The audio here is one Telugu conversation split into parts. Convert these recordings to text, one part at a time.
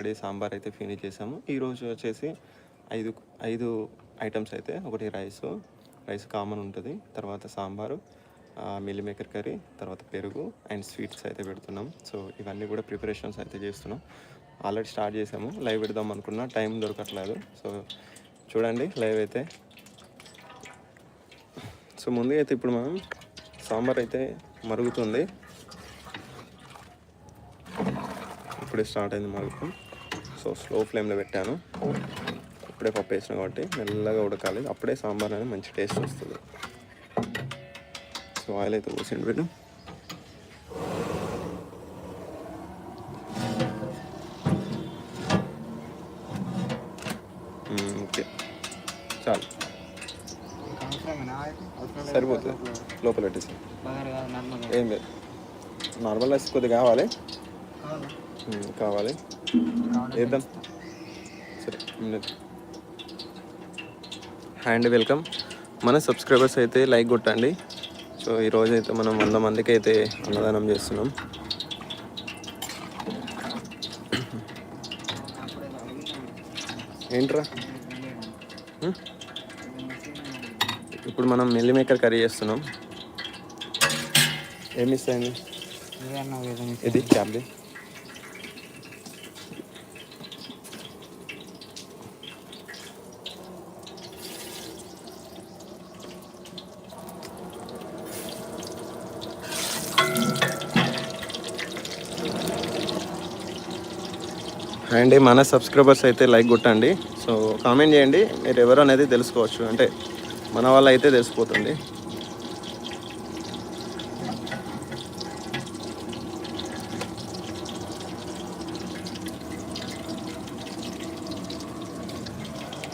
ఇక్కడే సాంబార్ అయితే ఫినిష్ చేసాము. ఈరోజు వచ్చేసి ఐదు ఐదు ఐటమ్స్ అయితే ఒకటి రైస్ రైస్ కామన్ ఉంటుంది తర్వాత సాంబారు మిల్ మేకర్ కర్రీ తర్వాత పెరుగు అండ్ స్వీట్స్ అయితే పెడుతున్నాం. సో ఇవన్నీ కూడా ప్రిపరేషన్స్ అయితే చేస్తున్నాం. ఆల్రెడీ స్టార్ట్ చేసాము. లైవ్ పెడదాం అనుకున్నా టైం దొరకట్లేదు. సో చూడండి లైవ్ అయితే. సో ముందుగా అయితే ఇప్పుడు మనం సాంబార్ అయితే మరుగుతుంది. ఇప్పుడే స్టార్ట్ అయింది మరుగుతుంది సో స్లో ఫ్లేమ్లో పెట్టాను. ఇప్పుడే పప్పు వేసిన కాబట్టి మెల్లగా ఉడకాలి. అప్పుడే సాంబార్ అనేది మంచి టేస్ట్ వస్తుంది. సో ఆయిల్ అయితే పోసిండు పెట్టు ఓకే. చాలు. సరిపోతుంది. లోపల పెట్టేసి. ఏం లేదు. నార్మల్ రైస్ కొద్దిగా కావాలి. కావాలి. వేద్దాం సరే హ్యాండ్ వెల్కమ్. మన సబ్స్క్రైబర్స్ అయితే లైక్ కొట్టండి. సో ఈరోజు అయితే మనం వంద మందికి అయితే అన్నదానం చేస్తున్నాం. ఏంట్రా? ఇప్పుడు మనం మిల్లి మేకర్ కర్రీ చేస్తున్నాం. ఏమి ఇస్తాయండి ఇది క్యాబ్ది అండ్ మన సబ్స్క్రైబర్స్ అయితే లైక్ కొట్టండి. సో కామెంట్ చేయండి. మీరు ఎవరు అనేది తెలుసుకోవచ్చు. అంటే మన వాళ్ళు అయితే తెలిసిపోతుంది.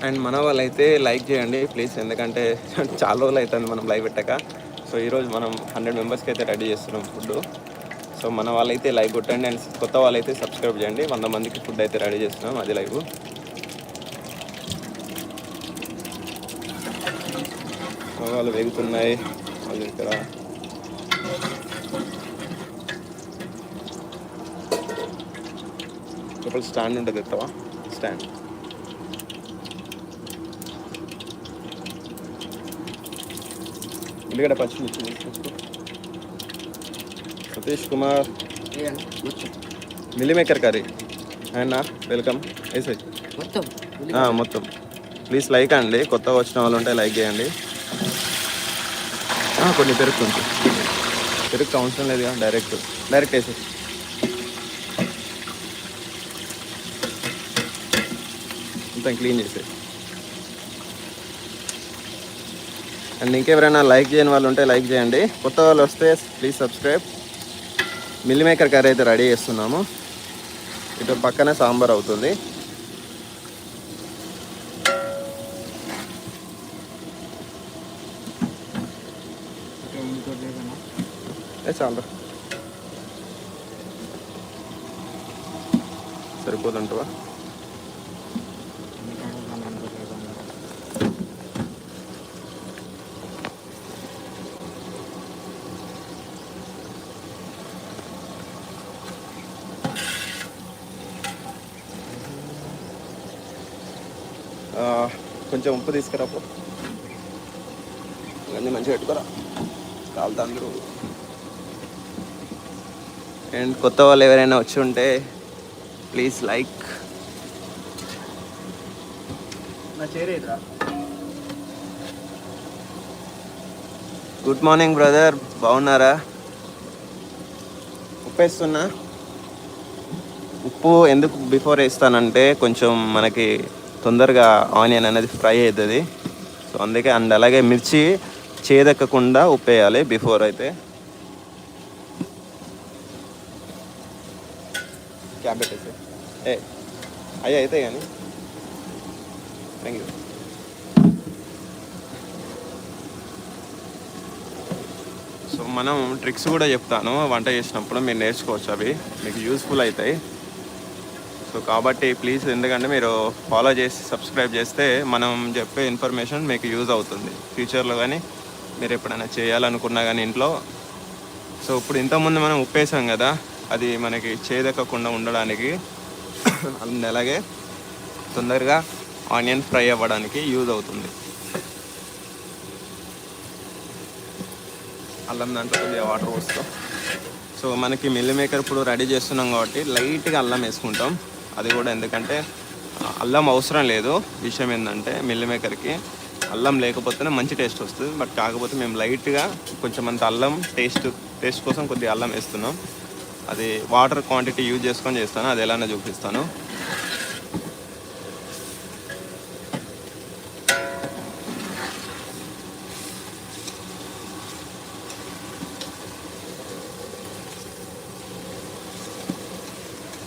అండ్ మన వాళ్ళు అయితే లైక్ చేయండి. ప్లీజ్ ఎందుకంటే చాలా రోజులు అవుతుంది మనం లైవ్ పెట్టాక. సో ఈరోజు మనం హండ్రెడ్ మెంబర్స్కి అయితే రెడీ చేస్తున్నాం ఫుడ్ సో మన వాళ్ళైతే లైక్ కొట్టండి అండ్ కొత్త వాళ్ళైతే సబ్స్క్రైబ్ చేయండి. వంద మందికి ఫుడ్ అయితే రెడీ చేస్తున్నాం అది లైవ్. వాళ్ళు వేగుతున్నాయి. వాళ్ళు ఇక్కడ. లోపల స్టాండ్ ఉంటుంది ఎత్తవా స్టాండ్. ఎందుకంటే పచ్చిమిర్చి తీసుకో. Satish Kumar. Meal maker curry ఆయన వెల్కమ్ వేసాయి మొత్తం మొత్తం. ప్లీజ్ లైక్ అండి. కొత్తగా వచ్చిన వాళ్ళు ఉంటే లైక్ చేయండి. కొన్ని పెరుగు కొంచెం పెరుగు అవసరం లేదుగా డైరెక్ట్ డైరెక్ట్ వేసేసి మొత్తం క్లీన్ చేసేసి అండ్ ఇంకెవరైనా లైక్ చేయని వాళ్ళు ఉంటే లైక్ చేయండి. కొత్త వాళ్ళు వస్తే please subscribe meal maker curry అయితే రెడీ చేస్తున్నాము. ఇటు పక్కనే సాంబార్ అవుతుంది. ఏ చాలు సరిపోతుంటవా ఆ, కొంచెం ఉప్పు తీసుకురా పో ఇవన్నీ మంచిగా పెట్టుకోరా. కాలుతా అందరూ. అండ్ కొత్త వాళ్ళు ఎవరైనా వచ్చి ఉంటే please like. Good morning brother. బాగున్నారా? ఉప్పు వేస్తున్నా ఉప్పు ఎందుకు బిఫోర్ వేస్తానంటే కొంచెం మనకి తొందరగా ఆనియన్ అనేది ఫ్రై అవుతుంది. సో అందుకే అండ్ అలాగే మిర్చి చేదెక్కకుండా ఉప్పేయాలి బిఫోర్ అయితే. క్యాబెట్ అయితే. ఏ అయ్యా అయితే కానీ. థ్యాంక్ యూ సో మనం ట్రిక్స్ కూడా చెప్తాను. వంట చేసినప్పుడు మీరు నేర్చుకోవచ్చు అవి. మీకు యూస్ఫుల్ అవుతాయి. సో కాబట్టి ప్లీజ్ ఎందుకంటే మీరు ఫాలో చేసి సబ్స్క్రైబ్ చేస్తే మనం చెప్పే ఇన్ఫర్మేషన్ మీకు యూజ్ అవుతుంది. ఫ్యూచర్లో కానీ మీరు ఎప్పుడైనా చేయాలనుకున్నా కానీ ఇంట్లో. సో ఇప్పుడు ఇంతకుముందు మనం ఉప్పేసాం కదా అది మనకి చేదెక్కకుండా ఉండడానికి. అలాగే తొందరగా ఆనియన్ ఫ్రై అవ్వడానికి యూజ్ అవుతుంది. అల్లం దాంట్లో కొద్దిగా వాటర్ పోస్తాం. సో మనకి మిల్లి మేకర్ ఇప్పుడు రెడీ చేస్తున్నాం కాబట్టి లైట్గా అల్లం వేసుకుంటాం. అది కూడా ఎందుకంటే అల్లం అవసరం లేదు. విషయం ఏంటంటే మిల్లి మేకర్కి అల్లం లేకపోతేనే మంచి టేస్ట్ వస్తుంది. బట్ కాకపోతే మేము లైట్గా కొంచెం అంత అల్లం టేస్ట్ టేస్ట్ కోసం కొద్దిగా అల్లం వేస్తున్నాం. అది వాటర్ క్వాంటిటీ యూజ్ చేసుకొని చేస్తాను. అది ఎలానో చూపిస్తాను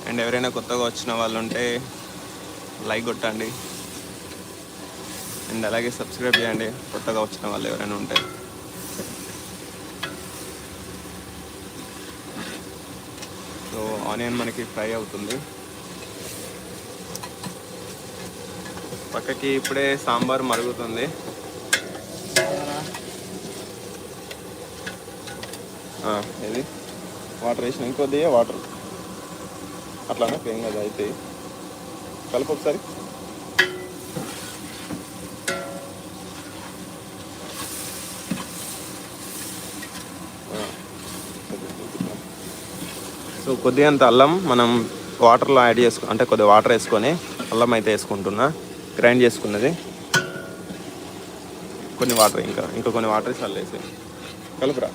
అండ్ ఎవరైనా కొత్తగా వచ్చిన వాళ్ళు ఉంటే లైక్ కొట్టండి. అండ్ అలాగే సబ్స్క్రైబ్ చేయండి. కొత్తగా వచ్చిన వాళ్ళు ఎవరైనా ఉంటే. సో ఆనియన్ మనకి ఫ్రై అవుతుంది. పక్కకి ఇప్పుడే సాంబార్ మరుగుతుంది. ఇది వాటర్ వేసిన ఇంకొద్ది వాటర్? అట్లానే ఏం కదా అయితే కలుపు ఒకసారి. సో కొద్దిగా అంత అల్లం మనం వాటర్లో యాడ్ చేసుకు అంటే కొద్దిగా వాటర్ వేసుకొని అల్లం అయితే వేసుకుంటున్నా. గ్రైండ్ చేసుకున్నది. కొన్ని వాటర్ ఇంకా ఇంకా కొన్ని వాటర్ వేసి వేసి కలుపురా.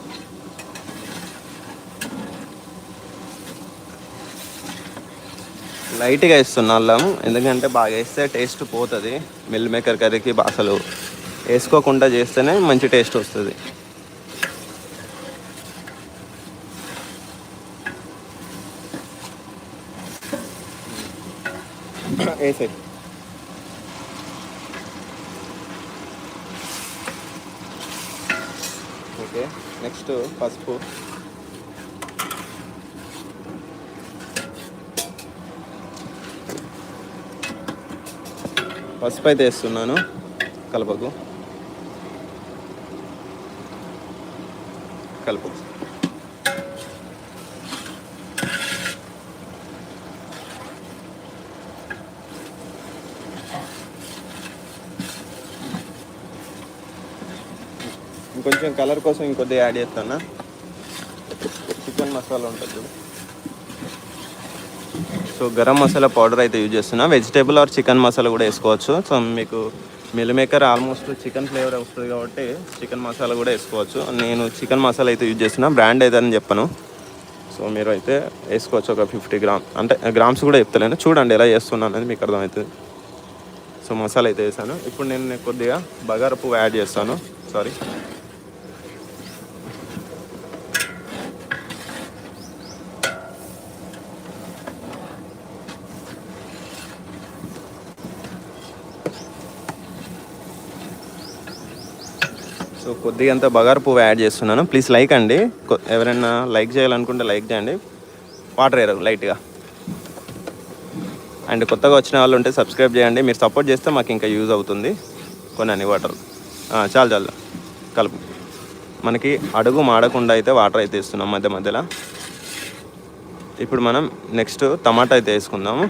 లైట్గా వేస్తున్నా అల్లం. ఎందుకంటే బాగా వేస్తే టేస్ట్ పోతుంది. మిల్ మేకర్ కర్రీకి అసలు వేసుకోకుండా చేస్తేనే మంచి టేస్ట్ వస్తుంది. వేసే ఓకే నెక్స్ట్ పసుపు. పసుపు అయితే వేస్తున్నాను. కలపకు. కలుపు ఇంకొంచెం కలర్ కోసం ఇంకొద్దిగా యాడ్ చేస్తాను? చికెన్ మసాలా ఉంటుంది చూడు. సో గరం మసాలా పౌడర్ అయితే యూజ్ చేస్తున్నా. వెజిటేబుల్ ఆర్ చికెన్ మసాలా కూడా వేసుకోవచ్చు. సో మీకు meal maker almost chicken flavour వస్తుంది కాబట్టి చికెన్ మసాలా కూడా వేసుకోవచ్చు. నేను చికెన్ మసాలా అయితే యూజ్ చేస్తున్నా. బ్రాండ్ ఏదని చెప్పను. సో మీరు అయితే వేసుకోవచ్చు ఒక ఫిఫ్టీ గ్రామ్ అంటే గ్రామ్స్ కూడా చెప్తలేను. చూడండి ఎలా చేస్తున్నాను అనేది మీకు అర్థమవుతుంది. సో మసాలా అయితే వేసాను. ఇప్పుడు నేను కొద్దిగా బగారపు యాడ్ చేస్తాను. సారీ కొద్దిగా అంత బగారు పువ్వు యాడ్ చేస్తున్నాను. ప్లీజ్ లైక్ అండి. ఎవరైనా లైక్ చేయాలనుకుంటే లైక్ చేయండి. వాటర్ వేయరు లైట్గా అండ్ కొత్తగా వచ్చిన వాళ్ళు ఉంటే సబ్స్క్రైబ్ చేయండి. మీరు సపోర్ట్ చేస్తే మాకు ఇంకా యూజ్ అవుతుంది. కొన్ని వాటర్ చాలు చాలు. కలుపు. మనకి అడుగు మాడకుండా అయితే వాటర్ అయితే ఇస్తున్నాం మధ్య మధ్యలో. ఇప్పుడు మనం నెక్స్ట్ టమాటా అయితే వేసుకుందాము.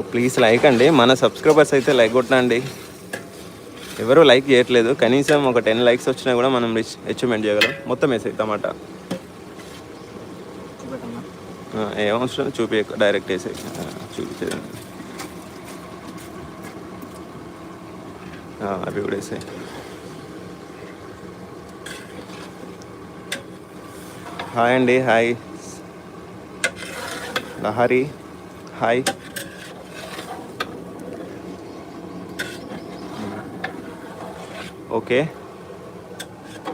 సో ప్లీజ్ లైక్ అండి. మన సబ్స్క్రైబర్స్ అయితే లైక్ కొట్టండి. ఎవరు లైక్ చేయట్లేదు. కనీసం ఒక టెన్ లైక్స్ వచ్చినా కూడా మనం రిచ్ అచీవ్మెంట్ చేయగలం. మొత్తం వేసాయి టమాటా. చూపెట్టమ్మా. ఆ, ఏం అవసరం? చూపి డైరెక్ట్ వేసాయి. చూపించేది అవి కూడా వేసాయి. హాయ్ అండి. హాయ్. లహరి. హాయ్. ఓకే.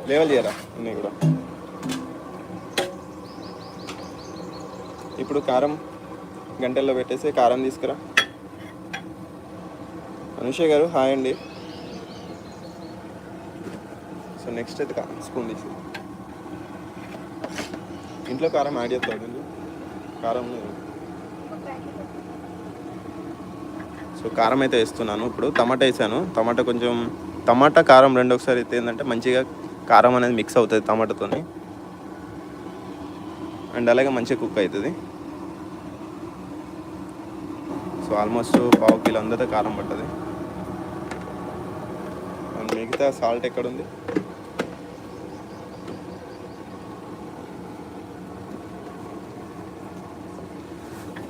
లేవల్ చేయరా? అన్నీ కూడా. ఇప్పుడు కారం గంటల్లో పెట్టేసి కారం తీసుకురా. అనుష గారు హాయ్ అండి. సో నెక్స్ట్ అయితే స్పూన్ తీసి. ఇంట్లో కారం యాడ్ చేస్తాడు కారం సో కారం అయితే వేస్తున్నాను. ఇప్పుడు టమాటా వేసాను. టమాటా కొంచెం టమాటా కారం రెండు ఒకసారి అయితే ఏంటంటే మంచిగా కారం అనేది మిక్స్ అవుతుంది టమాటాతోని. అండ్ అలాగే మంచిగా కుక్ అవుతుంది. సో ఆల్మోస్ట్ పావు కిలో అందరితో కారం పట్టదు అండ్ మిగతా సాల్ట్ ఎక్కడ ఉంది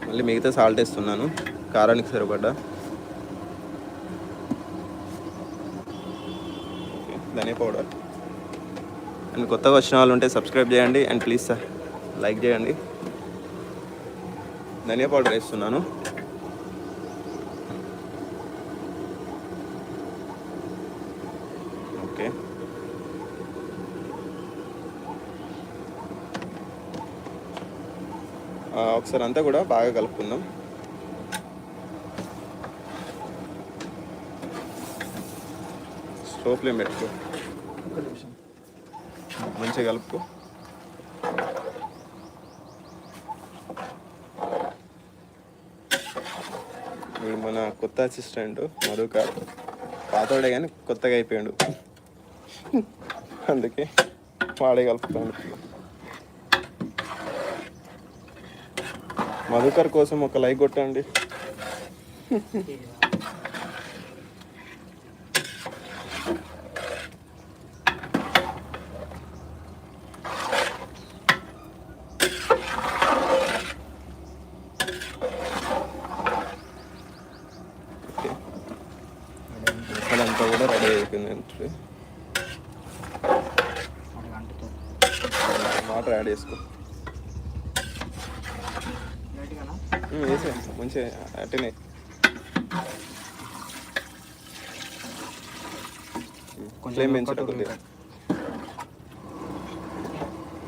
మళ్ళీ మిగతా సాల్ట్ వేస్తున్నాను. కారానికి సరిపడ్డా ఓకే, ధనియా పౌడర్. అండ్ కొత్తగా వచ్చిన వాళ్ళు ఉంటే సబ్స్క్రైబ్ చేయండి అండ్ ప్లీజ్ సార్ లైక్ చేయండి. ధనియా పౌడర్ వేస్తున్నాను. ఓకే. ఒకసారి అంతా కూడా బాగా కలుపుకుందాం. స్టవ్ ఫ్లేమ్ పెట్టుకో. మంచిగా కలుపుకో. ఈ మన కొత్త అసిస్టెంట్ మధుకర్ పాతోడే కానీ కొత్తగా అయిపోయాడు. అందుకే వాడే కలుపుతాడు. మధుకర్ కోసం ఒక లైక్ కొట్టండి ఓకే మసాలా అంతా కూడా రెడీ అయిపోయింది అంటే ఒక గంటతో వాటర్ యాడ్ చేసుకో లైట్గానా ఉమ్, వేసే మంచిగా అట్టనే కొంచెం ఫ్లేమ్ ఒక పెంచడం two కొద్దిగా minutes.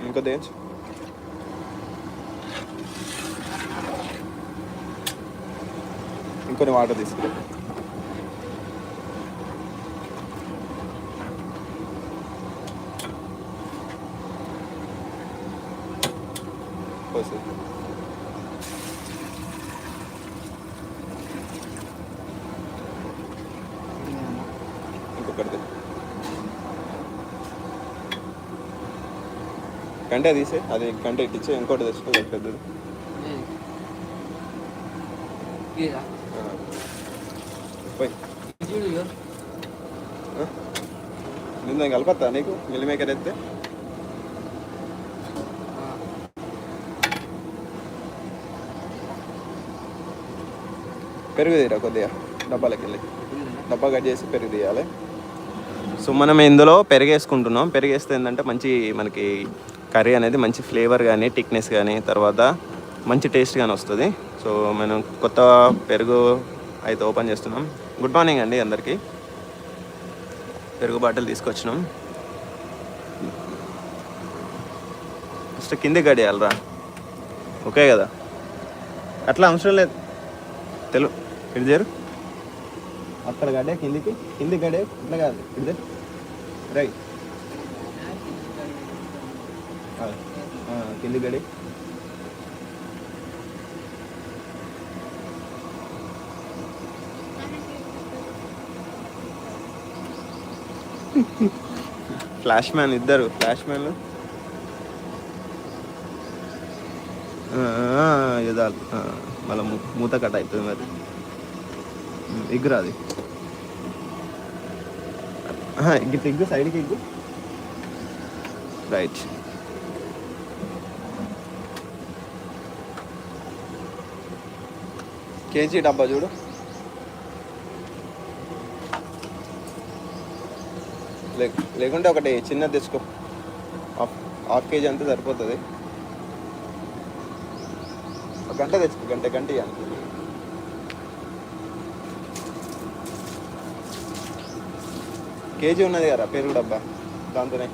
ఇంకో దేంచు ఇంకొన్ని వాటర్ తీసుకురా పోసి కంటే తీసే అది కంటే ఇట్టించే ఇంకోటి తెచ్చుకో పెద్దది. నిన్న కలపత్తా నీకు? మిల్ మేకర్ ఎత్తే? ఆ, పెరుగు తీరా కొద్దిగా డబ్బాలకి వెళ్ళి? డబ్బా కట్ చేసి పెరుగు తీయాలి. సో మనం ఇందులో పెరుగు వేసుకుంటున్నాం పెరుగు వేస్తే ఏంటంటే మంచి మనకి కర్రీ అనేది మంచి ఫ్లేవర్ కానీ టిక్నెస్ కానీ తర్వాత మంచి టేస్ట్ కానీ వస్తుంది. సో మనం కొత్త పెరుగు అయితే ఓపెన్ చేస్తున్నాం. గుడ్ మార్నింగ్ అండి అందరికీ. పెరుగు బాటిల్ తీసుకొచ్చినాం. ఫస్ట్ కింది గడియాలరా? ఓకే కదా? అట్లా అవసరం లేదు. తెలు ఇడిదేరు అక్కడ గడే కిందికి కింది గడే ఇట్లా కాదు. ఇదే రైట్. కింది గడి ఫ్లాష్ మ్యాన్ ఇద్దరు ఫ్లాష్ మ్యాన్లు. ఎదాలి మళ్ళీ మూత కట్ అవుతుంది మరి. ఎగ్గు రాది. ఇగ్గు ఎగ్గు సైడ్కి ఇగ్గు. రైట్. కేజీ డబ్బా చూడు. లే- లేకుంటే ఒకటి చిన్నది తెచ్చుకో హాఫ్ కేజీ అంతా సరిపోతుంది. ఒక గంట తెచ్చుకో గంట గంట ఇవ్వాలి కేజీ ఉన్నది కదా పెరుగు డబ్బా దాంతోనే?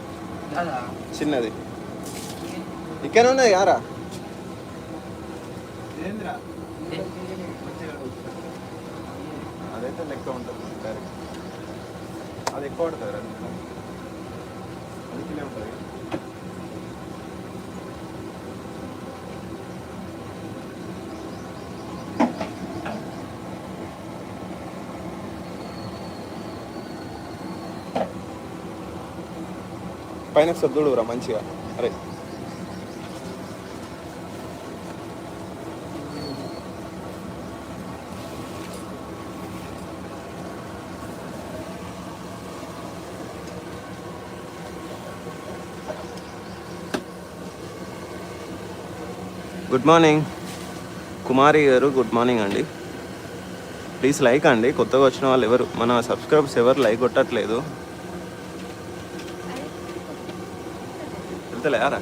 చిన్నది. ఇక్కడ ఉన్నది కారా? ఏ? అదైతే లెక్క ఉంటుంది డైరెక్ట్ అది ఎక్కువ పడుతుంది రా అది కిలో ఉంటుంది పైన సర్దుడు రా మంచిగా అరే గుడ్ మార్నింగ్. కుమారి గారు గుడ్ మార్నింగ్ అండి. ప్లీజ్ లైక్ అండి కొత్తగా వచ్చిన వాళ్ళు ఎవరు? మన సబ్స్క్రైబర్స్ ఎవరు లైక్ కొట్టట్లేదు. వెళ్తలేరా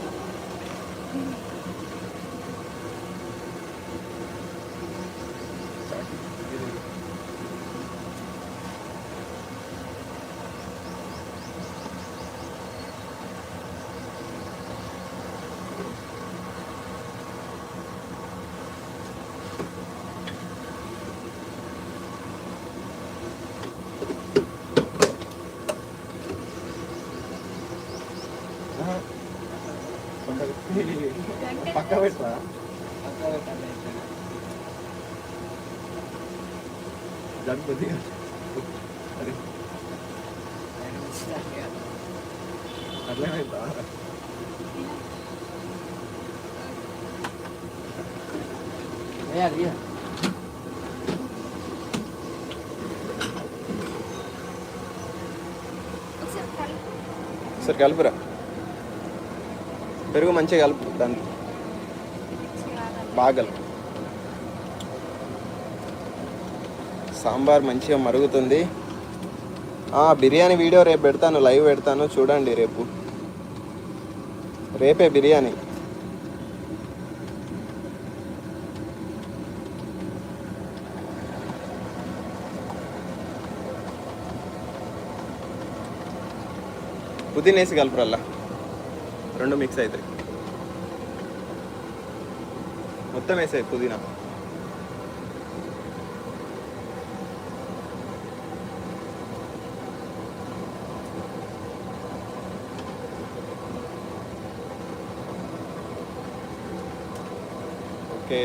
పక్క జరుగుతుంది అరే అట్లేమైందా ఇయ్య. సరే కలుపురా. పెరుగు మంచిగా కలుపు దాన్ని బాగా సాంబార్ మంచిగా మరుగుతుంది. బిర్యానీ వీడియో రేపు పెడతాను లైవ్ పెడతాను చూడండి రేపు. రేపే బిర్యానీ. పుదీనేసి కలుపురల్లా రెండు మిక్స్ అవుతాయి. మొత్తం వేసాయి పుదీనా. Okay.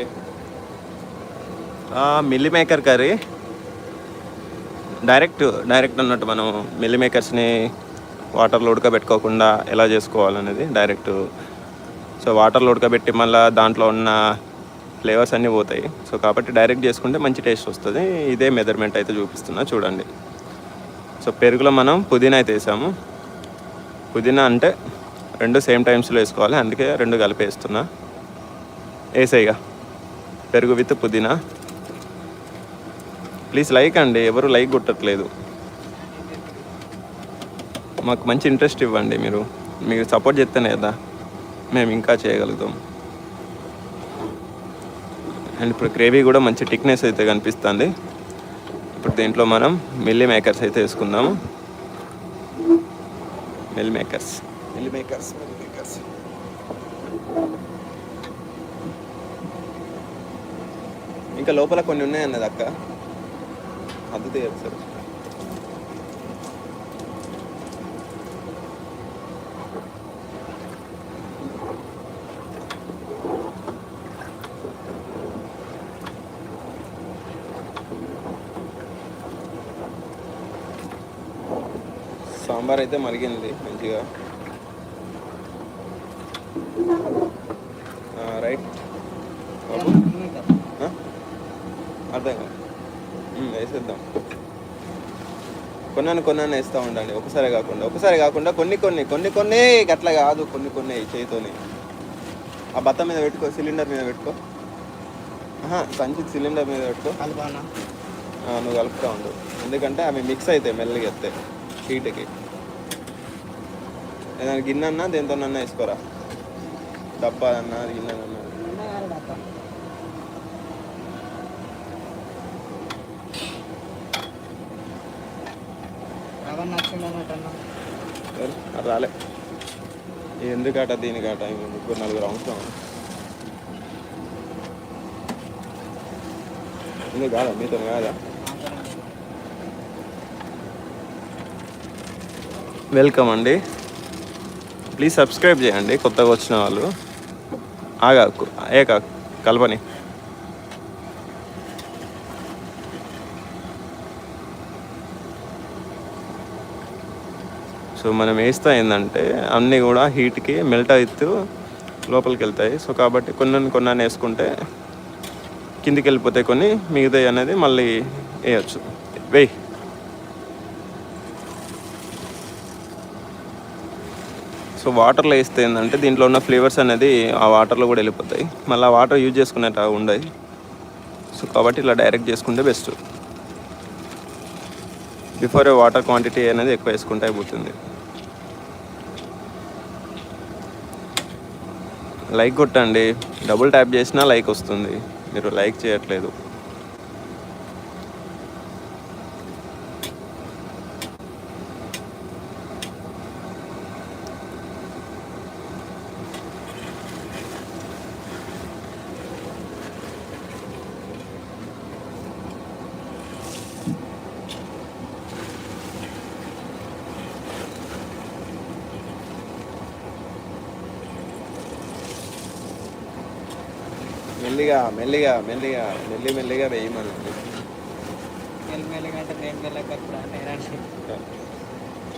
Meal maker curry. Direct direct అన్నట్టు మనం మిల్లీ మేకర్స్ని వాటర్లో ఉడకబెట్టుకోకుండా ఎలా చేసుకోవాలనేది డైరెక్ట్. సో వాటర్లో ఉడకబెట్టి మళ్ళీ దాంట్లో ఉన్న ఫ్లేవర్స్ అన్నీ పోతాయి. సో కాబట్టి డైరెక్ట్ చేసుకుంటే మంచి టేస్ట్ వస్తుంది. ఇదే మెజర్మెంట్ అయితే చూపిస్తున్నా. చూడండి. సో పెరుగులో మనం పుదీనా అయితే వేసాము. పుదీనా అంటే రెండు సేమ్ టైమ్స్లో వేసుకోవాలి. అందుకే రెండు కలిపి వేస్తున్నా. వేసేయిగా పెరుగు విత్ పుదీనా. ప్లీజ్ లైక్ అండి. ఎవరు లైక్ కొట్టట్లేదు. మాకు మంచి ఇంట్రెస్ట్ ఇవ్వండి మీరు. మీరు సపోర్ట్ చేస్తేనే కదా. మేము ఇంకా చేయగలుగుతాం. అండ్ ఇప్పుడు గ్రేవీ కూడా మంచి టిక్నెస్ అయితే కనిపిస్తుంది. ఇప్పుడు దీంట్లో మనం మిల్లీ మేకర్స్ అయితే వేసుకుందాము. Meal makers meal makers meal makers. ఇంకా లోపల కొన్ని ఉన్నాయన్నది అక్క. అద్దుతే సార్ సాంబార్ అయితే మరిగింది మంచిగా. రైట్. బాబు? అర్థం కాదు వేసేద్దాం. కొన్నాను కొన్నాను వేస్తూ ఉండండి. ఒకసారి కాకుండా ఒకసారి కాకుండా కొన్ని కొన్ని కొన్ని కొన్ని అట్లా కాదు కొన్ని కొన్ని చేయితోని. ఆ బత్త మీద పెట్టుకో సిలిండర్ మీద పెట్టుకో. సంచి సిలిండర్ మీద పెట్టుకో. నువ్వు కలుపుతూ ఉండు. ఎందుకంటే అవి మిక్స్ అవుతాయి మెల్లగా ఎత్తాయి హీట్కి. ఏదైనా గిన్నె అన్నా దేంతోనన్నా వేసుకోరా? డబ్బా అన్నా గిన్నె అన్నా రవణ నచ్చిందన్నట్టన్నా సరే, అది రాలే. ఎందుకట దీనికట? ముగ్గురు నలుగురు అవసరం ఎందుకు కాదా? మీతో కాదా. వెల్కమ్ అండి. ప్లీజ్ సబ్స్క్రైబ్ చేయండి కొత్తగా వచ్చిన వాళ్ళు. ఆగా ఏ కా కల్పని. సో మనం వేస్తా ఏంటంటే అన్నీ కూడా హీట్కి మెల్ట్ అవుతూ లోపలికి వెళ్తాయి. సో కాబట్టి కొన్ని కొన్ని వేసుకుంటే కిందికి వెళ్ళిపోతాయి కొన్ని మిగతాయి అనేది మళ్ళీ వేయచ్చు. వెయ్యి సో వాటర్లో వేస్తే ఏంటంటే దీంట్లో ఉన్న ఫ్లేవర్స్ అనేది ఆ వాటర్లో కూడా వెళ్ళిపోతాయి. మళ్ళీ ఆ వాటర్ యూజ్ చేసుకునేట ఉండవు సో కాబట్టి ఇలా డైరెక్ట్ చేసుకుంటే బెస్ట్ బిఫోర్ వాటర్ క్వాంటిటీ అనేది ఎక్కువ వేసుకుంటే అయిపోతుంది. లైక్ కొట్టండి. డబుల్ ట్యాప్ చేసినా లైక్ వస్తుంది. మీరు లైక్ చేయట్లేదు. మెల్లిగా మెల్లిగా మెల్లిగా మెల్లి మెల్లిగా వేయమని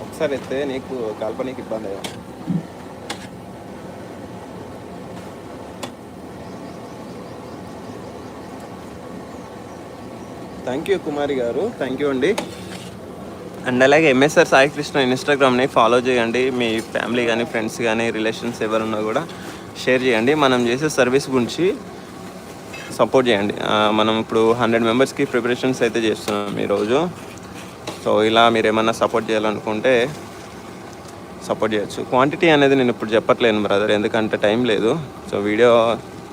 ఒకసారి ఎత్తే నీకు కల్పనకి ఇబ్బంది అయ్యా. థ్యాంక్ యూ కుమారి గారు. థ్యాంక్ యూ అండి. అండ్ అలాగే ఎంఎస్ఆర్ సాయి కృష్ణ ఇన్స్టాగ్రామ్ని ఫాలో చేయండి. మీ ఫ్యామిలీ కానీ ఫ్రెండ్స్ కానీ రిలేషన్స్ ఎవరున్నా కూడా షేర్ చేయండి. మనం చేసే సర్వీస్ గురించి సపోర్ట్ చేయండి. మనం ఇప్పుడు హండ్రెడ్ మెంబర్స్కి ప్రిపరేషన్స్ అయితే చేస్తున్నాం ఈరోజు. సో ఇలా మీరు ఏమన్నా సపోర్ట్ చేయాలనుకుంటే సపోర్ట్ చేయొచ్చు. క్వాంటిటీ అనేది నేను ఇప్పుడు చెప్పట్లేను బ్రదర్ ఎందుకంటే టైం లేదు. సో వీడియో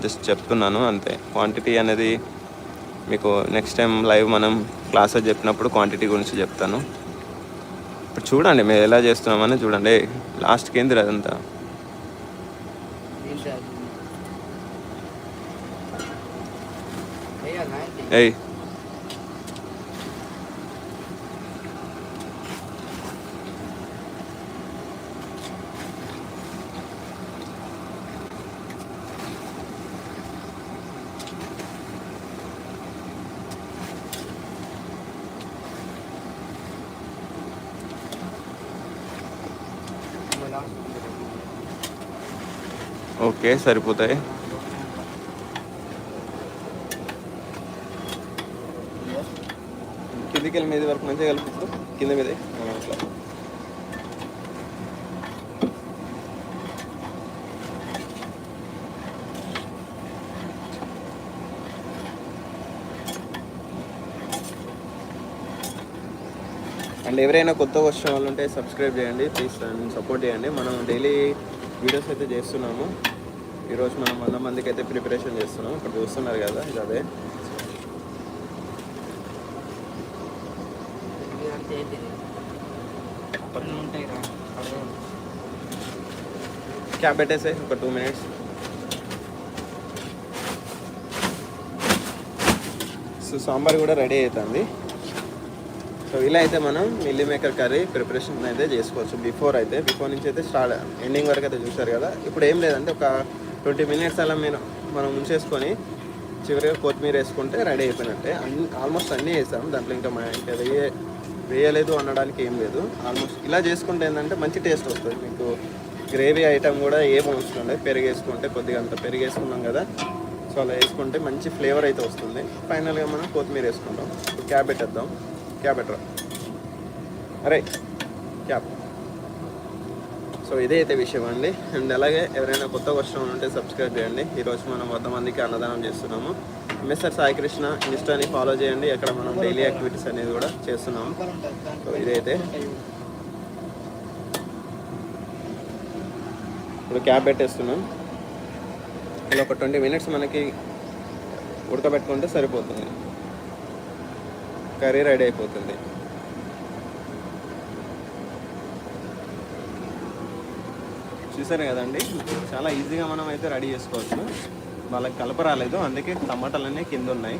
జస్ట్ చెప్తున్నాను అంతే. క్వాంటిటీ అనేది మీకు నెక్స్ట్ టైం లైవ్ మనం క్లాసెస్ చెప్పినప్పుడు క్వాంటిటీ గురించి చెప్తాను. ఇప్పుడు చూడండి మేము ఎలా చేస్తున్నామని చూడండి. లాస్ట్కి ఏంది అదంతా వేయాలా ఏంటి? ఏయ్ ఇలా. ఓకే సరిపోతాయి కిందికి మీద వరకు మంచిగా కలుపుతూ కింద మీదే అట్లా. అండ్ ఎవరైనా కొత్త వచ్చిన వాళ్ళు ఉంటే సబ్స్క్రైబ్ చేయండి ప్లీజ్ సపోర్ట్ చేయండి. మనం డైలీ వీడియోస్ అయితే చేస్తున్నాము. ఈరోజు మనం వంద మందికి అయితే ప్రిపరేషన్ చేస్తున్నాం ఇక్కడ చూస్తున్నారు కదా ఇది అదే ఇదంతా ఏంటి? అన్నీ ఉంటాయి రా. అదే. క్యాబ్ పెట్టేసే ఒక టూ మినిట్స్ సో సాంబార్ కూడా రెడీ అవుతుంది సో ఇలా అయితే మనం మిల్లీ మేకర్ కర్రీ ప్రిపరేషన్ అయితే చేసుకోవచ్చు. బిఫోర్ అయితే బిఫోర్ నుంచి అయితే స్టార్ట్ ఎండింగ్ వరకు అయితే చూసారు కదా. ఇప్పుడు ఏం లేదంటే ఒక ట్వంటీ మినిట్స్ అలా మీరు మనం ఉంచేసుకొని చివరిగా కొత్తిమీర వేసుకుంటే రెడీ అయిపోయినట్టే. అన్ని ఆల్మోస్ట్ అన్నీ వేసాం. దాంట్లో ఇంకా మా ఇంకా వేయ వేయలేదు అనడానికి ఏం లేదు. ఆల్మోస్ట్ ఇలా చేసుకుంటే ఏంటంటే మంచి టేస్ట్ వస్తుంది మీకు. గ్రేవీ ఐటమ్ కూడా ఏం అవసరం లేదు పెరుగు వేసుకుంటే కొద్దిగా అంత పెరుగు వేసుకున్నాం కదా. సో అలా వేసుకుంటే మంచి ఫ్లేవర్ అయితే వస్తుంది. ఫైనల్గా మనం కొత్తిమీర వేసుకుంటాం. క్యాబ్ పెట్టేద్దాం. క్యాబ్ పెట్టరా? అరే క్యాబ్ సో ఇదే అయితే విషయం అండి. అండ్ అలాగే ఎవరైనా కొత్త వర్షం ఉంటే సబ్స్క్రైబ్ చేయండి. ఈరోజు మనం వంద మందికి అన్నదానం చేస్తున్నాము. మిస్టర్ సాయి కృష్ణ ఇన్స్టాని ఫాలో చేయండి. అక్కడ మనం డైలీ యాక్టివిటీస్ అనేది కూడా చేస్తున్నాము. సో ఇదైతే. ఇప్పుడు క్యాబ్ పెట్టేస్తున్నాం. ఇలా ఒక ట్వంటీ మినిట్స్ మనకి ఉడకబెట్టుకుంటే సరిపోతుంది. కర్రీ రెడీ అయిపోతుంది. చూసారు కదండి? చాలా ఈజీగా మనం అయితే రెడీ చేసుకోవచ్చు. వాళ్ళకి కలప రాలేదు అందుకే టమాటాలన్నీ కింద ఉన్నాయి.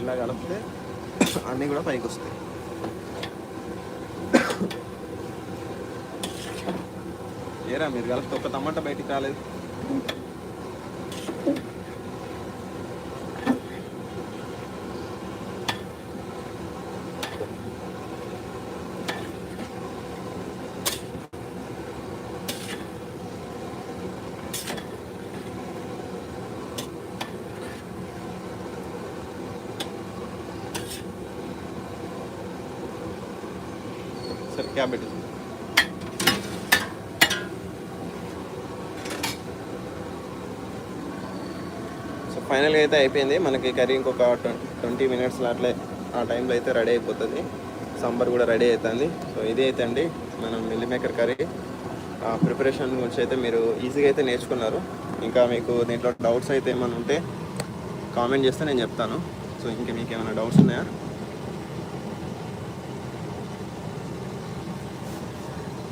ఇలా కలిపితే అన్నీ కూడా పైకి వస్తాయి. ఏరా మీరు కలిపితే ఒక్క టమాటా బయటికి రాలేదు సరే క్యాబ్ పెట్టు ఫైనల్గా అయితే అయిపోయింది. మనకి కర్రీ ఇంకొక ట్వంటీ మినిట్స్లో అట్లే ఆ టైంలో అయితే రెడీ అయిపోతుంది. సాంబార్ కూడా రెడీ అవుతుంది సో ఇది అయితే అండి మనం మిల్లీ మేకర్ కర్రీ. ప్రిపరేషన్ గురించి అయితే మీరు ఈజీగా అయితే నేర్చుకున్నారు. ఇంకా మీకు దీంట్లో డౌట్స్ అయితే ఏమైనా ఉంటే కామెంట్ చేస్తే నేను చెప్తాను. సో ఇంకా మీకు ఏమైనా డౌట్స్ ఉన్నాయా?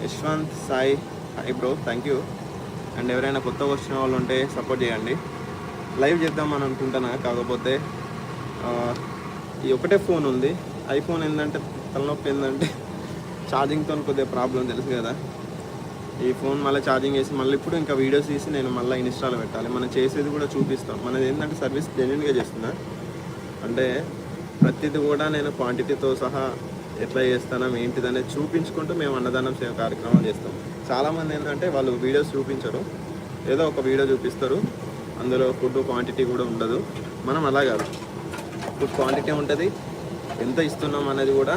Yashwant Sai hi bro thank you and ఎవరైనా కొత్తగా వచ్చిన వాళ్ళు ఉంటే సపోర్ట్ చేయండి. లైవ్ చేద్దామని అనుకుంటున్నా కాకపోతే ఈ ఒకటే ఫోన్ ఉంది. ఐఫోన్ ఏంటంటే తలనొప్పి ఏంటంటే ఛార్జింగ్తో కొద్దిగా ప్రాబ్లం తెలుసు కదా. ఈ ఫోన్ మళ్ళీ ఛార్జింగ్ వేసి మళ్ళీ ఇప్పుడు ఇంకా వీడియోస్ తీసి నేను మళ్ళీ ఇన్స్టాలో పెట్టాలి. మనం చేసేది కూడా చూపిస్తాం. మనది ఏంటంటే సర్వీస్ జెన్యున్గా చేస్తున్నా అంటే ప్రతిది కూడా నేను క్వాంటిటీతో సహా ఎట్లా చేస్తానో ఏంటిదనేది చూపించుకుంటూ మేము అన్నదానం సేవ కార్యక్రమాలు చేస్తాం. చాలామంది ఏంటంటే వాళ్ళు వీడియోస్ చూపించరు. ఏదో ఒక వీడియో చూపిస్తారు. అందులో ఫుడ్ క్వాంటిటీ కూడా ఉండదు. మనం అలా కాదు. ఫుడ్ క్వాంటిటీ ఉంటుంది. ఎంత ఇస్తున్నాం అనేది కూడా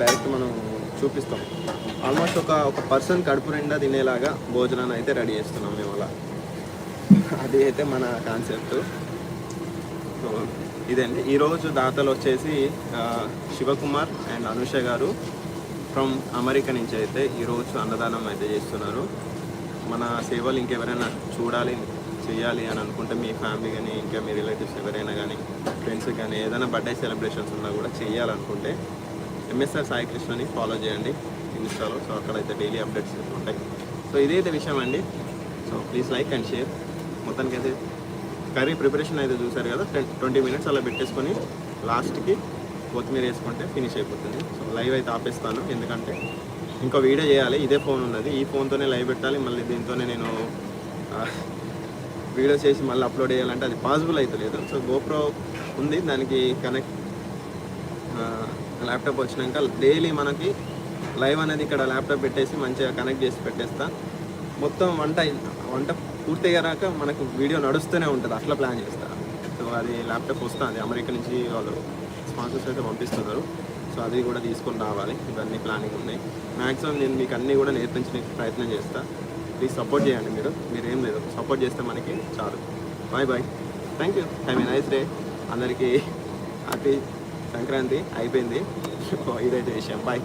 డైరెక్ట్ మనం చూపిస్తాం. ఆల్మోస్ట్ ఒక ఒక పర్సన్ కడుపు నిండా తినేలాగా భోజనాన్ని అయితే రెడీ చేస్తున్నాం మేము అలా. అది అయితే మన కాన్సెప్ట్. సో ఇదండి. ఈరోజు దాతలు వచ్చేసి శివకుమార్ అండ్ అనుష గారు ఫ్రమ్ అమెరికా నుంచి అయితే ఈరోజు అన్నదానం అయితే చేస్తున్నారు. మన సేవలు ఇంకెవరైనా చూడాలి చేయాలి అని అనుకుంటే మీ ఫ్యామిలీ కానీ ఇంకా మీ రిలేటివ్స్ ఎవరైనా కానీ ఫ్రెండ్స్ కానీ ఏదైనా బర్త్డే సెలబ్రేషన్స్ ఉన్నా కూడా చేయాలనుకుంటే ఎంఎస్ఆర్ సాయి కృష్ణని ఫాలో చేయండి ఇన్స్టాలో. సో అక్కడైతే డైలీ అప్డేట్స్ ఉంటాయి. సో ఇదైతే విషయం అండి. So please like and share మొత్తానికి అయితే కర్రీ ప్రిపరేషన్ అయితే చూసారు కదా ట్వంటీ మినిట్స్ అలా పెట్టేసుకొని లాస్ట్కి కొత్తిమీర వేసుకుంటే ఫినిష్ అయిపోతుంది. సో లైవ్ అయితే ఆపేస్తాను. ఎందుకంటే ఇంకో వీడియో చేయాలి. ఇదే ఫోన్ ఉన్నది. ఈ ఫోన్తోనే లైవ్ పెట్టాలి. మళ్ళీ దీంతోనే నేను వీడియో చేసి మళ్ళీ అప్లోడ్ చేయాలంటే అది పాసిబుల్ అయితే సో గోప్రో ఉంది దానికి కనెక్ట్ ల్యాప్టాప్ వచ్చినాక డైలీ మనకి లైవ్ అనేది ఇక్కడ ల్యాప్టాప్ పెట్టేసి మంచిగా కనెక్ట్ చేసి పెట్టేస్తా. మొత్తం వంట వంట పూర్తి అయ్యాక మనకు వీడియో నడుస్తూనే ఉంటుంది అట్లా ప్లాన్ చేస్తా. సో అది ల్యాప్టాప్ వస్తుంది అమెరికా నుంచి వాళ్ళు స్పాన్సర్స్ అయితే పంపిస్తున్నారు. సో అది కూడా తీసుకొని రావాలి ఇవన్నీ ప్లానింగ్ ఉన్నాయి. మ్యాక్సిమం నేను మీకు అన్నీ కూడా నేర్పించడానికి ప్రయత్నం చేస్తా. ప్లీజ్ సపోర్ట్ చేయండి మీరు. మీరు ఏం లేదు. సపోర్ట్ చేస్తే మనకి చాలు. Bye bye thank you have a nice day అందరికీ హ్యాపీ సంక్రాంతి అయిపోయింది. ఇదైతే విషయం. బాయ్